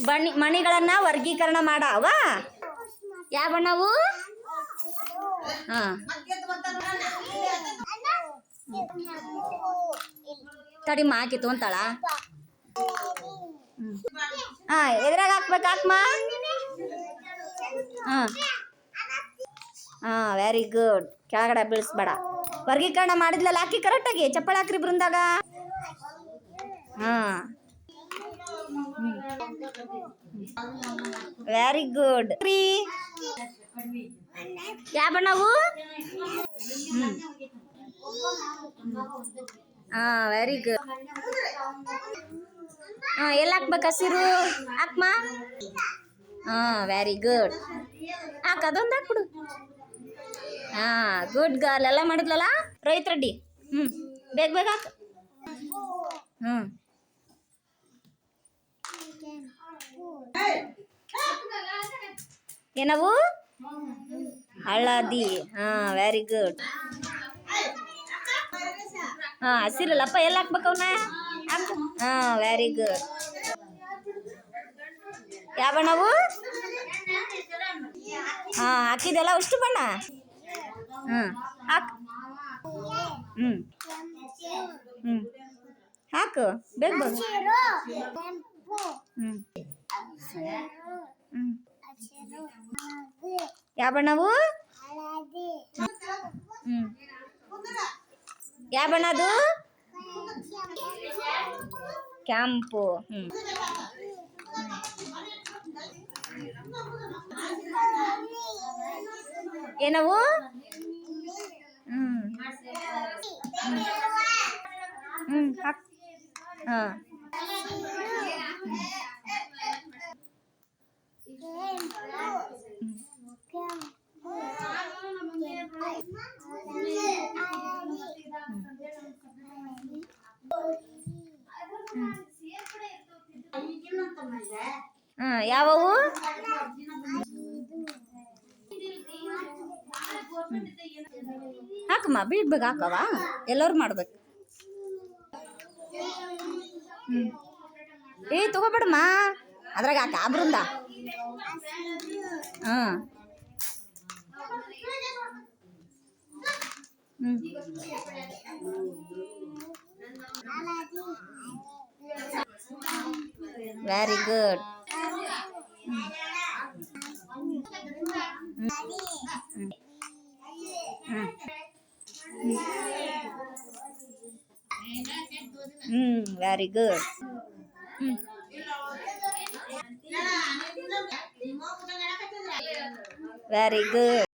ಬಣ್ಣಿ ಮಣಿಗಳನ್ನ ವರ್ಗೀಕರಣ ಮಾಡವ? ಯಾವ ಬಣ್ಣವು? ಹಾಂ. ತಡಿ ಮಾಕಿ ತೊಗೊಂತಾಳ ಹಾ, ಎದ್ರಾಗ ಹಾಕ್ಬೇಕು, ಹಾಕ್ಮ? ಹಾ. ಹಾ ವೆರಿ ಗುಡ್ ಕೆಳಗಡೆ ಬೀಳಿಸ್ಬೇಡ. ವರ್ಗೀಕರಣ ಮಾಡಿದ್ಲಲ್ಲ, ಹಾಕಿ ಕರೆಕ್ಟಾಗಿ ಚಪ್ಪಳ ಹಾಕ್ರಿ ಬೃಂದಾಗ. ಹಾ. ವೆರಿ ಗುಡ್ ರೀ ಯಾವ ಹ್ಮ್ ಹಾ ವೆರಿ ಗುಡ್ ಹಾ ಎಲ್ಲಿ ಹಾಕ್ಬೇಕು ಹಸಿರು ಹಾಕ್ಮ ಹಾ ವೆರಿ ಗುಡ್ ಹಾಕ ಅದೊಂದು ಹಾಕ್ಬಿಡು ಹಾ ಗುಡ್ ಗರ್ಲ್ ಎಲ್ಲ ಮಾಡಿದ್ಲಲ್ಲ ರೈತ ರೆಡ್ಡಿ ಹ್ಞೂ ಬೇಗ ಬೇಗ ಹಾಕು ಹ್ಞೂ ಏನವು ಹಳದಿ ಹಾ ವೆರಿ ಗುಡ್ ಹಾ ಹಸಿರಲ್ಲಪ್ಪ ಎಲ್ಲಿ ಹಾಕ್ಬೇಕು ಅವನ್ನ ಹಾಕು ಹಾ ವೆರಿ ಗುಡ್ ಯಾವ ಬಣ್ಣವು ಹಾ ಹಾಕಿದೆಲ್ಲ ಅಷ್ಟು ಬಣ್ಣ ಹ್ಞೂ ಹಾಕು ಹ್ಞೂ ಹ್ಞೂ ಹಾಕು ಬೇಗ ಬೇಗ ಹ್ಞೂ ಹ್ಞೂ ಯಾವ ಬಣ್ಣವು? ಯಾವ ಬಣ್ಣದು? ಕೆಂಪು ಹ್ಮ್. ಏನವು? ಹ್ಮ್. ಹ್ಮ್. ಹಾಂ. ಹಾಂ ಯಾವವು? ಹಾಕಮ್ಮ ಬೀಳ್ಬೇಕು ಹಾಕವ ಎಲ್ಲರೂ ಮಾಡ್ಬೇಕು. ಹ್ಞೂ ಏ, ತಗೋಬೇಡಮ್ಮ. ಅದ್ರಾಗ ಹಾಕ ಹ್ಮ್. ಹಾಂ ಹ್ಞೂ ವೆರಿ ಗುಡ್ ಹ್ಞೂ ವೆರಿ ಗುಡ್ ಹ್ಞೂ ವೆರಿ ಗುಡ್